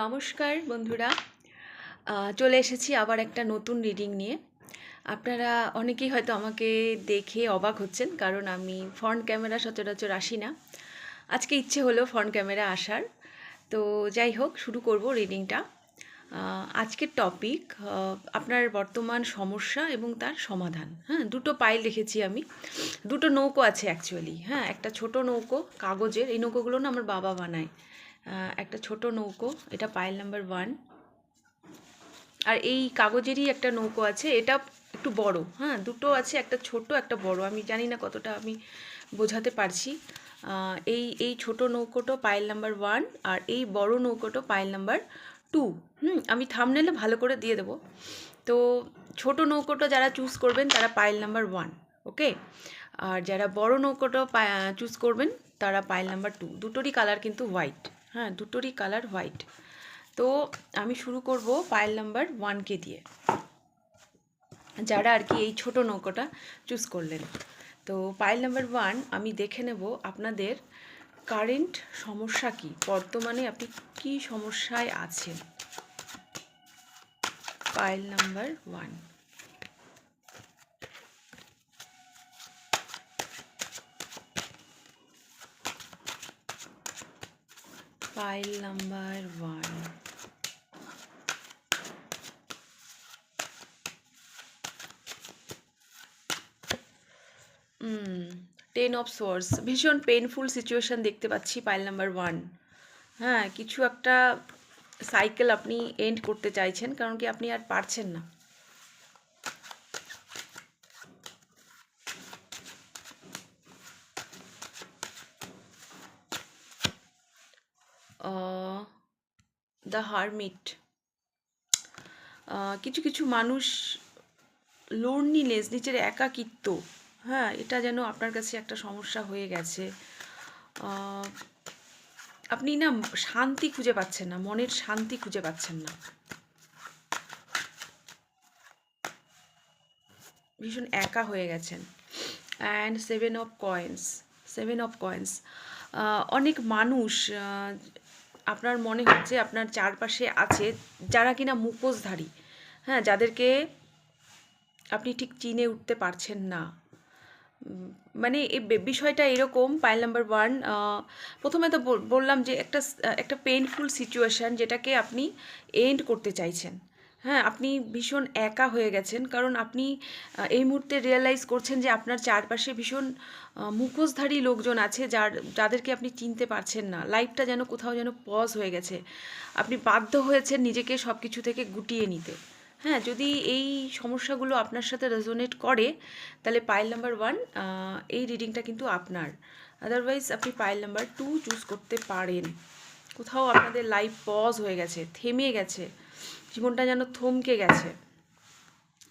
নমস্কার, বন্ধুরা। চলে এসেছি আবার একটা নতুন রিডিং নিয়ে। আপনারা অনেকেই হয়তো আমাকে দেখে অবাক হচ্ছেন, কারণ আমি ফ্রন্ট ক্যামেরা সচরাচর আসি না। আজকে ইচ্ছে হলো ফ্রন্ট ক্যামেরা আসার। তো যাই হোক, শুরু করব রিডিংটা আজকের টপিক আপনার বর্তমান সমস্যা এবং তার সমাধান। হ্যাঁ দুটো পাইল রেখেছি আমি। দুটো নৌকো আছে অ্যাকচুয়ালি হ্যাঁ একটা ছোট নৌকো, কাগজের। এই নৌকোগুলো না আমার বাবা বানায়। একটা ছোট নৌকো, এটা পাইল নাম্বার ওয়ান আর এই কাগজেরই একটা নৌকো আছে, এটা একটু বড় হ্যাঁ দুটো আছে, একটা ছোট, একটা বড়। আমি জানি না কতটা আমি বোঝাতে পারছি। এই এই ছোট নৌকোটো পাইল নাম্বার ওয়ান আর এই বড় নৌকোটো পাইল নাম্বার টু হুম, আমি থামনেলে ভালো করে দিয়ে দেবো। তো ছোট নৌকোটো যারা চুজ করবেন, তারা পাইল নাম্বার ওয়ান ওকে আর যারা বড় নৌকোটো চুজ করবেন, তারা পাইল নাম্বার টু দুটোরই কালার কিন্তু হোয়াইট হ্যাঁ দুটোরই কালার হোয়াইট তো আমি শুরু করব পাইল নাম্বার ওয়ানকে দিয়ে। যারা আর কি এই ছোট নৌকোটা চুজ করলেন। তো পাইল নাম্বার ওয়ান আমি দেখে নেব আপনাদের কারেন্ট সমস্যা কি? বর্তমানে আপনি কি সমস্যায় আছেন? Pile number one pile number one ten of swords ভীষণ পেনফুল সিচুয়েশন দেখতে পাচ্ছি পাইল নাম্বার ওয়ান হ্যাঁ কিছু একটা সাইকেল আপনি এন্ড করতে চাইছেন, কারণ কি আপনি আর পারছেন না। দ্য হারমিট কিছু কিছু মানুষ লোনলিনেস নিজের একাকিত্ব হ্যাঁ এটা যেন আপনার কাছে একটা সমস্যা হয়ে গেছে। আপনি না শান্তি খুঁজে পাচ্ছেন না, মনের শান্তি খুঁজে পাচ্ছেন না। ভীষণ একা হয়ে গেছেন। And seven of coins seven of coins অনেক মানুষ আপনার মনে হচ্ছে আপনার চারপাশে আছে যারা কিনা মুখোশধারী হ্যাঁ যাদেরকে আপনি ঠিক চিনে উঠতে পারছেন না। মানে এই বিষয়টা এরকম পাইল নাম্বার ওয়ান প্রথমে তো বললাম যে একটা একটা পেইনফুল সিচুয়েশান যেটাকে আপনি এন্ড করতে চাইছেন। হ্যাঁ আপনি ভীষণ একা হয়ে গেছেন। কারণ আপনি এই মুহূর্তে রিয়েলাইজ করছেন যে আপনার চারপাশে ভীষণ মুখোশধারী লোকজন আছে যার, যাদেরকে আপনি চিনতে পারছেন না। লাইফটা যেন কোথাও যেন পজ হয়ে গেছে। আপনি বাধ্য হয়েছেন নিজেকে সব কিছু থেকে গুটিয়ে নিতে। হ্যাঁ যদি এই সমস্যাগুলো আপনার সাথে রেজোনেট করে, তাহলে পাইল নাম্বার ওয়ান এই রিডিংটা কিন্তু আপনার। আদারওয়াইজ আপনি পাইল নাম্বার টু চুজ করতে পারেন। কোথাও আপনাদের লাইফ পজ হয়ে গেছে, থেমে গেছে। জীবনটা যেন থমকে গেছে।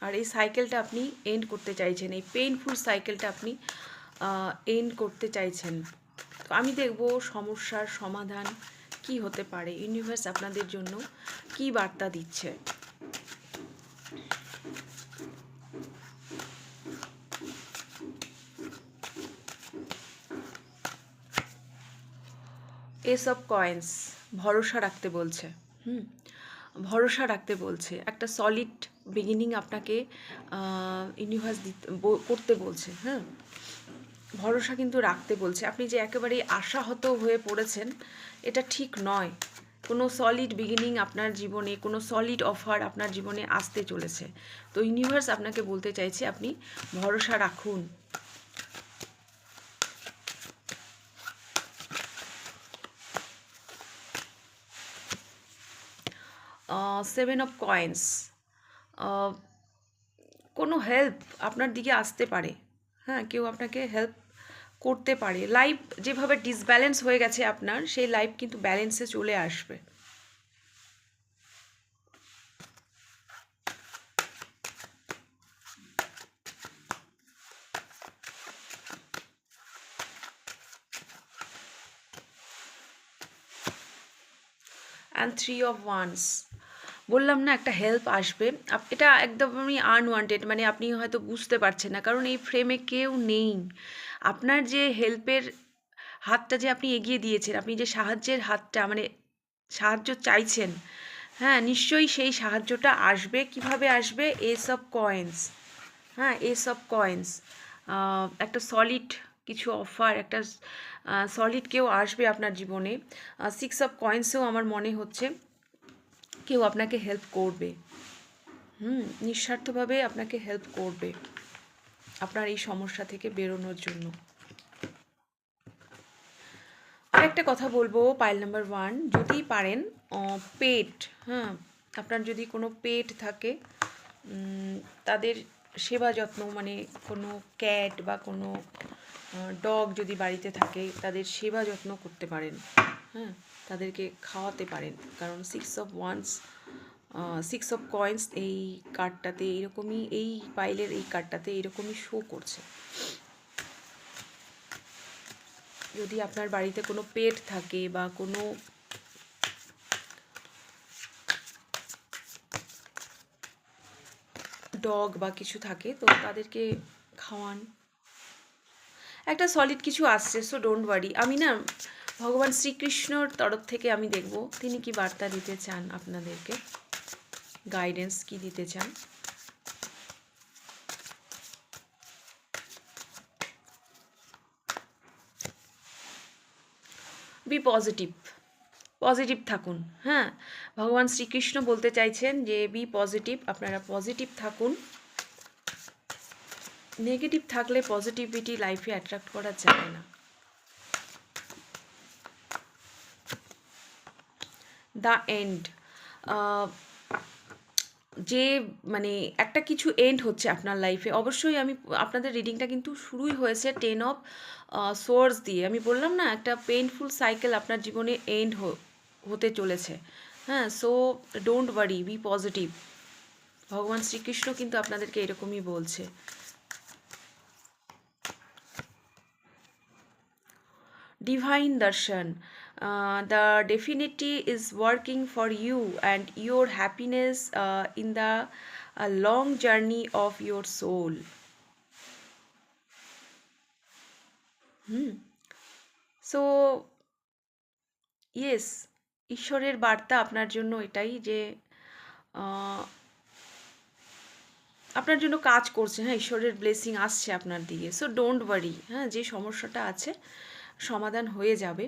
আর এই সাইকেলটা আপনি এন্ড করতে চাইছেন, এই পেইনফুল সাইকেলটা আপনি এন্ড করতে চাইছেন। তো আমি দেখব সমস্যার সমাধান কি হতে পারে। ইউনিভার্স আপনাদের জন্য কি বার্তা দিচ্ছে? এসব কয়েন্স ভরসা রাখতে বলছে। হুম? ভরসা রাখতে বলছে। একটা সলিড বিগিনিং আপনাকে ইউনিভার্স দিতে করতে বলছে হ্যাঁ? ভরসা কিন্তু রাখতে বলছে। আপনি যে একেবারে আশাহত হয়ে পড়েছেন, এটা ঠিক নয়। কোনো সলিড বিগিনিং আপনার জীবনে, কোনো সলিড অফার আপনার জীবনে আসতে চলেছে। তো ইউনিভার্স আপনাকে বলতে চাইছে, আপনি ভরসা রাখুন। সেভেন অফ কয়েন্স কোনো হেল্প আপনার দিকে আসতে পারে। হ্যাঁ কেউ আপনাকে হেল্প করতে পারে। লাইফ যেভাবে ডিসব্যালেন্স হয়ে গেছে আপনার, সেই লাইফ কিন্তু ব্যালেন্সে চলে আসবে। অ্যান্ড থ্রি অফ ওয়ান্স বললাম না একটা হেল্প আসবে। এটা একদমই আনওয়ান্টেড মানে আপনি হয়তো বুঝতে পারছেন না, কারণ এই ফ্রেমে কেউ নেই। আপনার যে হেল্পের হাতটা যে আপনি এগিয়ে দিয়েছেন, আপনি যে সাহায্যের হাতটা মানে সাহায্য চাইছেন হ্যাঁ নিশ্চয়ই সেই সাহায্যটা আসবে। কীভাবে আসবে? এসব কয়েন্স হ্যাঁ এসব কয়েন্স একটা সলিড কিছু অফার একটা সলিড কেউ আসবে আপনার জীবনে। সিক্স অফ কয়েন্সেও আমার মনে হচ্ছে। কেউ আপনাকে হেল্প করবে। হুম, নিঃস্বার্থভাবে আপনাকে হেল্প করবে আপনার এই সমস্যা থেকে বেরোনোর জন্য। আর একটা কথা বলব পাইল নাম্বার ওয়ান যদি পারেন পেট হ্যাঁ আপনার যদি কোনো পেট থাকে তাদের সেবা যত্ন মানে কোনো ক্যাট বা কোনো ডগ যদি বাড়িতে থাকে, তাদের সেবা যত্ন করতে পারেন হ্যাঁ। তাদেরকে খাওয়াতে পারেন। কারণ six of wands six of coins এই কার্ডটাতে এরকমই, এই পাইলের এই কার্ডটাতে এরকমই শো করছে। যদি আপনার বাড়িতে কোনো পেট থাকে বা কোনো ডগ বা কিছু থাকে, তো তাদেরকে খাওয়ান। একটা সলিড কিছু আসছে সো ডোন্ট ওয়ারি আমি না ভগবান শ্রীকৃষ্ণর তরফ থেকে আমি দেখব তিনি কি বার্তা দিতে চান আপনাদেরকে। গাইডেন্স কি দিতে চান? বি পজিটিভ পজিটিভ থাকুন হ্যাঁ? ভগবান শ্রীকৃষ্ণ বলতে চাইছেন যে বি পজিটিভ আপনারা পজিটিভ থাকুন। নেগেটিভ থাকলে পজিটিভিটি লাইফে অ্যাট্রাক্ট করা যায় না। দ্য এন্ড যে মানে একটা কিছু এন্ড হচ্ছে আপনার লাইফে অবশ্যই আমি আপনাদের রিডিংটা কিন্তু শুরুই হয়েছে টেন অফ সোর্স দিয়ে। আমি বললাম না, একটা পেইনফুল সাইকেল আপনার জীবনে এন্ড হতে চলেছে। হ্যাঁ so don't worry be positive ভগবান শ্রীকৃষ্ণ কিন্তু আপনাদেরকে এরকমই বলছে। Divine darshan uh, the definity is working for you and your happiness uh, in the uh, long journey of your soul hmm so yes ঈশ্বরের বার্তা আপনার জন্য এটাই যে আপনার জন্য কাজ করছে হ্যাঁ ঈশ্বরের ব্লেসিং আসছে আপনার দিকে সো ডোন্ট ওয়ারি হ্যাঁ যে সমস্যাটা আছে সমাধান হয়ে যাবে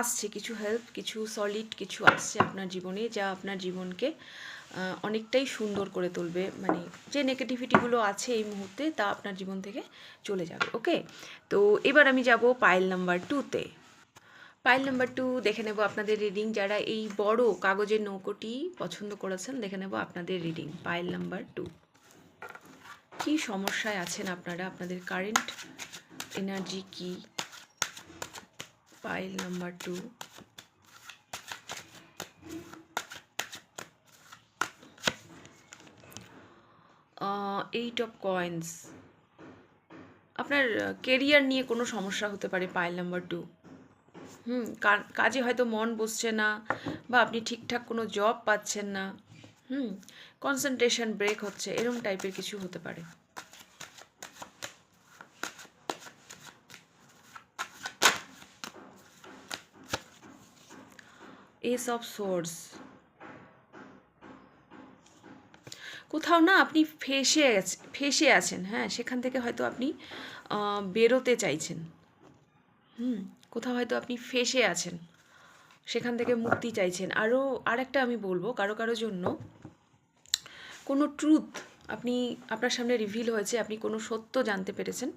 আসছে, কিছু হেল্প কিছু সলিড কিছু আসছে আপনার জীবনে যা আপনার জীবনকে অনেকটাই সুন্দর করে তুলবে। মানে যে নেগেটিভিটিগুলো আছে এই মুহূর্তে তা আপনার জীবন থেকে চলে যাবে ওকে তো এবার আমি যাব পাইল নাম্বার টুতে পাইল নাম্বার টু দেখে নেব আপনাদের রিডিং যারা এই বড় কাগজের নৌকোটি পছন্দ করেছেন, দেখে নেব আপনাদের রিডিং পাইল নাম্বার টু কী সমস্যায় আছেন আপনারা? আপনাদের কারেন্ট এনার্জি কি? Pile number two eight of coins আপনার কেরিয়ার নিয়ে কোনো সমস্যা হতে পারে পাইল নাম্বার টু হুম কাজে হয়তো মন বসছে না বা আপনি ঠিকঠাক কোনো জব পাচ্ছেন না। হুম কনসেন্ট্রেশন ব্রেক হচ্ছে এরকম টাইপের কিছু হতে পারে। এস অফ সোর্স কোথাও না আপনি ফেসে ফেসে আছেন হ্যাঁ সেখান থেকে হয়তো আপনি বেরোতে চাইছেন। হুম, কোথাও হয়তো আপনি ফেসে আছেন, সেখান থেকে মুক্তি চাইছেন। আরও আরেকটা আমি বলব, কারও কারও জন্য কোনো ট্রুথ আপনি, আপনার সামনে রিভিল হয়েছে, আপনি কোনো সত্য জানতে পেরেছেন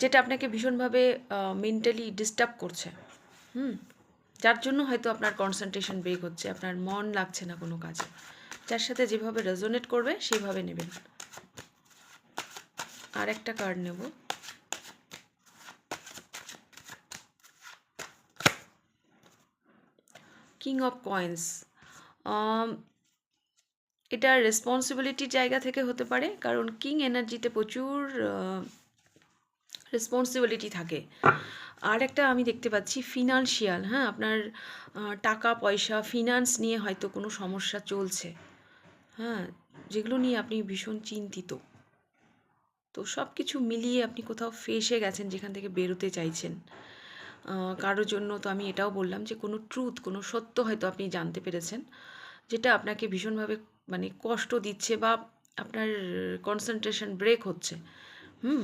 যেটা আপনাকে ভীষণভাবে মেন্টালি ডিস্টার্ব করছে। হুম যার জন্য হয়তো আপনার কনসেন্ট্রেশন ব্রেক হচ্ছে, আপনার মন লাগছে না কোনো কাজে। যার সাথে যেভাবে রেজোনেট করবে, সেভাবে নেবেন। আর একটা কার্ড নেব কিং অফ কয়েন্স এটা রেসপন্সিবিলিটির জায়গা থেকে হতে পারে, কারণ কিং এনার্জিতে প্রচুর রেসপন্সিবিলিটি থাকে। আর একটা আমি দেখতে পাচ্ছি ফিনান্সিয়াল হ্যাঁ? আপনার টাকা, পয়সা ফিনান্স নিয়ে হয়তো কোনো সমস্যা চলছে। হ্যাঁ? যেগুলো নিয়ে আপনি ভীষণ চিন্তিত। তো সব কিছু মিলিয়ে আপনি কোথাও ফেসে গেছেন, যেখান থেকে বেরোতে চাইছেন। কারোর জন্য তো আমি এটাও বললাম যে, কোনো ট্রুথ কোনো সত্য হয়তো আপনি জানতে পেরেছেন, যেটা আপনাকে ভীষণভাবে মানে কষ্ট দিচ্ছে বা আপনার কনসেন্ট্রেশন ব্রেক হচ্ছে। হুম?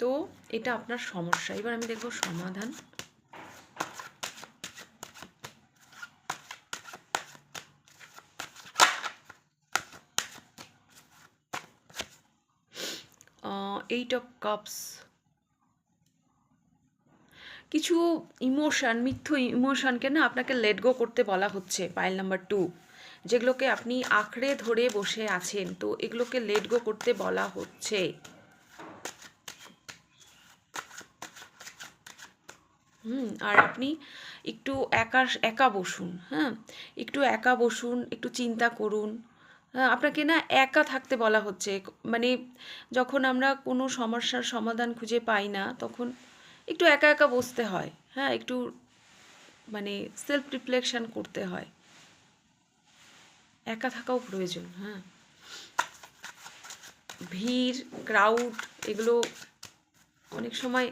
তো এটা আপনার সমস্যা। এবার আমি দেখব সমাধান। এইট অফ কাপস কিছু ইমোশন মিথ্য ইমোশনকে না আপনাকে লেট গো করতে বলা হচ্ছে পাইল নাম্বার টু যেগুলোকে আপনি আঁকড়ে ধরে বসে আছেন, তো এগুলোকে লেট গো করতে বলা হচ্ছে। হুম, আর আপনি একটু একা একা বসুন হ্যাঁ? একটু একা বসুন, একটু চিন্তা করুন হ্যাঁ? আপনাকে না একা থাকতে বলা হচ্ছে। মানে যখন আমরা কোনো সমস্যার সমাধান খুঁজে পাই না, তখন একটু একা একা বসতে হয় হ্যাঁ? একটু মানে সেলফ রিফ্লেকশন করতে হয়। একা থাকাও প্রয়োজন হ্যাঁ? ভিড় ক্রাউড এগুলো অনেক সময়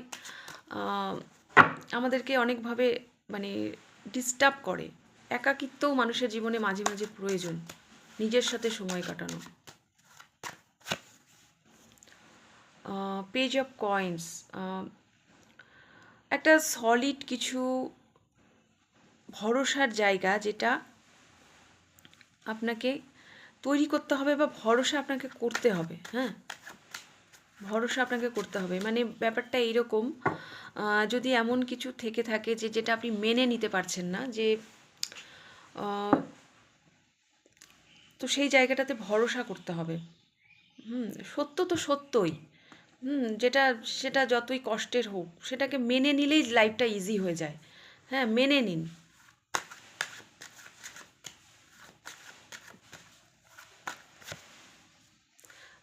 আমাদেরকে অনেকভাবে মানে ডিস্টার্ব করে। একাকিত্বও মানুষের জীবনে মাঝে মাঝে প্রয়োজন, নিজের সাথে সময় কাটানো। পেজ অফ কয়েন্স একটা সলিড কিছু ভরসার জায়গা যেটা আপনাকে তৈরি করতে হবে বা ভরসা আপনাকে করতে হবে হ্যাঁ? ভরসা আপনাকে করতে হবে। মানে ব্যাপারটা এইরকম যদি এমন কিছু থেকে থাকে যে যেটা আপনি মেনে নিতে পারছেন না, যে তো সেই জায়গাটাতে ভরসা করতে হবে। হুম, সত্য তো সত্যই। হুম, যেটা, সেটা যতই কষ্টের হোক, সেটাকে মেনে নিলেই লাইফটা ইজি হয়ে যায়। হ্যাঁ মেনে নিন।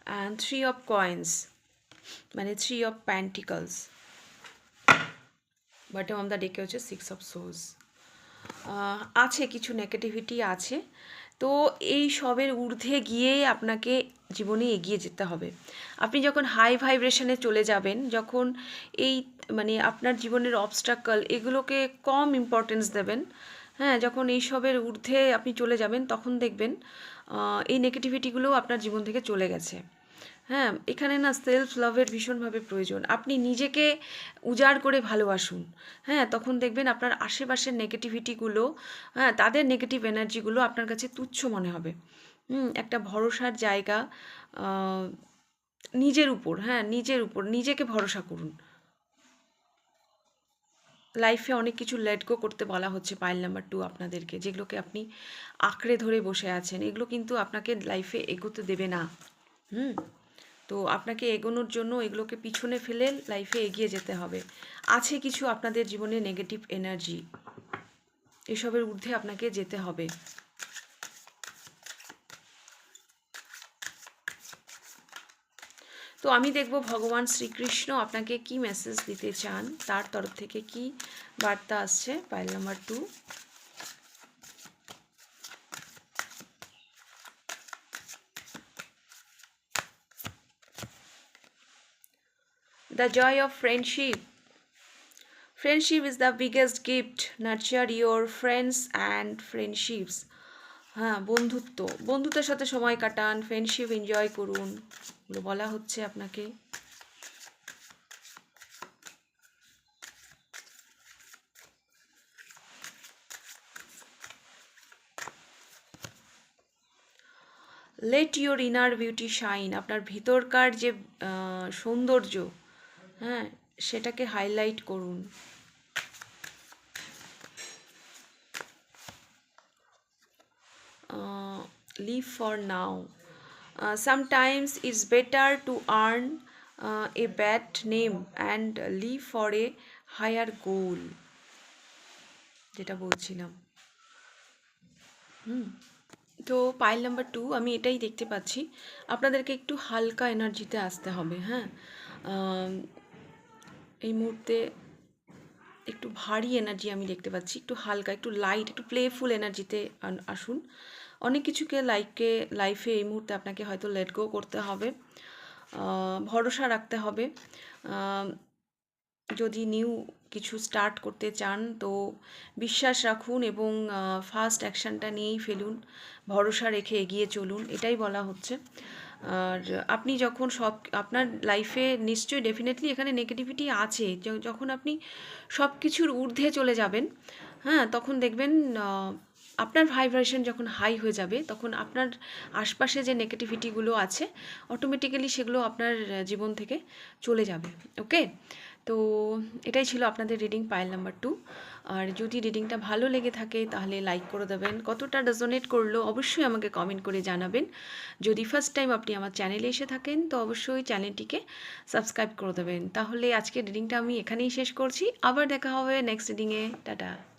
অ্যান্ড থ্রি অফ কয়েন্স মানে three of pentacles bottom of the ডেকে হচ্ছে সিক্স অফ সোজ আছে কিছু নেগেটিভিটি আছে। তো এই সবের ঊর্ধ্বে গিয়ে আপনাকে জীবনে এগিয়ে যেতে হবে। আপনি যখন হাই ভাইব্রেশনে চলে যাবেন, যখন এই মানে আপনার জীবনের অবস্ট্রাকল এগুলোকে কম ইম্পর্টেন্স দেবেন হ্যাঁ যখন এই সবের ঊর্ধ্বে আপনি চলে যাবেন, তখন দেখবেন এই নেগেটিভিটিগুলো আপনার জীবন থেকে চলে গেছে। হ্যাঁ এখানে না সেলফ লাভের ভীষণভাবে প্রয়োজন। আপনি নিজেকে উজাড় করে ভালোবাসুন। হ্যাঁ তখন দেখবেন আপনার আশেপাশের নেগেটিভিটিগুলো হ্যাঁ তাদের নেগেটিভ এনার্জিগুলো আপনার কাছে তুচ্ছ মনে হবে। হুম, একটা ভরসার জায়গা নিজের উপর হ্যাঁ নিজের উপর, নিজেকে ভরসা করুন। লাইফে অনেক কিছু লেট গো করতে বলা হচ্ছে পাইল নাম্বার টু আপনাদেরকে, যেগুলোকে আপনি আঁকড়ে ধরে বসে আছেন। এগুলো কিন্তু আপনাকে লাইফে এগোতে দেবে না। হুম। তো আপনাকে এগোনোর জন্য এগুলোকে পিছনে ফেলে লাইফে এগিয়ে যেতে হবে। আছে কিছু আপনাদের জীবনে নেগেটিভ এনার্জি এসবের ঊর্ধ্বে আপনাকে যেতে হবে। তো আমি দেখব ভগবান শ্রীকৃষ্ণ আপনাকে কি মেসেজ দিতে চান, তার তরফ থেকে কি বার্তা আসছে? Pile number two The joy of friendship. Friendship is the biggest gift. Nurture your friends and friendships. হ্যাঁ বন্ধুত্ব বন্ধুত্বের সাথে সময় কাটান ফ্রেন্ডশিপ এনজয় করুন বলা হচ্ছে আপনাকে let your inner beauty shine আপনার ভিতরকার যে সৌন্দর্য হ্যাঁ সেটাকে হাইলাইট করুন। Live for now sometimes it's better to earn a bad name and live for a higher goal যেটা বলছিলাম। হুম, তো পাইল নাম্বার টু আমি এটাই দেখতে পাচ্ছি। আপনাদেরকে একটু হালকা এনার্জিতে আসতে হবে হ্যাঁ। এই মুহূর্তে একটু ভারী এনার্জি আমি দেখতে পাচ্ছি। একটু হালকা, একটু লাইট একটু প্লেফুল এনার্জিতে আসুন। অনেক কিছুকে লাইফকে লাইফে এই মুহূর্তে আপনাকে হয়তো লেট গো করতে হবে। ভরসা রাখতে হবে। যদি নিউ কিছু স্টার্ট করতে চান, তো বিশ্বাস রাখুন এবং ফার্স্ট অ্যাকশানটা নিয়েই ফেলুন। ভরসা রেখে এগিয়ে চলুন, এটাই বলা হচ্ছে। আর আপনি যখন সব, আপনার লাইফে নিশ্চয়ই ডেফিনেটলি এখানে নেগেটিভিটি আছে। যখন আপনি সব কিছুর ঊর্ধ্বে চলে যাবেন হ্যাঁ তখন দেখবেন আপনার ভাইব্রেশন যখন হাই হয়ে যাবে, তখন আপনার আশপাশে যে নেগেটিভিটিগুলো আছে অটোমেটিক্যালি সেগুলো আপনার জীবন থেকে চলে যাবে। ওকে তো এটাই ছিল আপনাদের রিডিং পাইল নাম্বার টু আর যদি রিডিংটা ভালো লেগে থাকে, তাহলে লাইক করে দেবেন। কতটা রেজোনেট করল অবশ্যই আমাকে কমেন্ট করে জানাবেন। যদি ফার্স্ট টাইম আপনি আমার চ্যানেলে এসে থাকেন, তো অবশ্যই চ্যানেলটিকে সাবস্ক্রাইব করে দেবেন। তাহলে আজকে রিডিংটা আমি এখানেই শেষ করছি। আবার দেখা হবে নেক্সট রিডিংয়ে টাটা।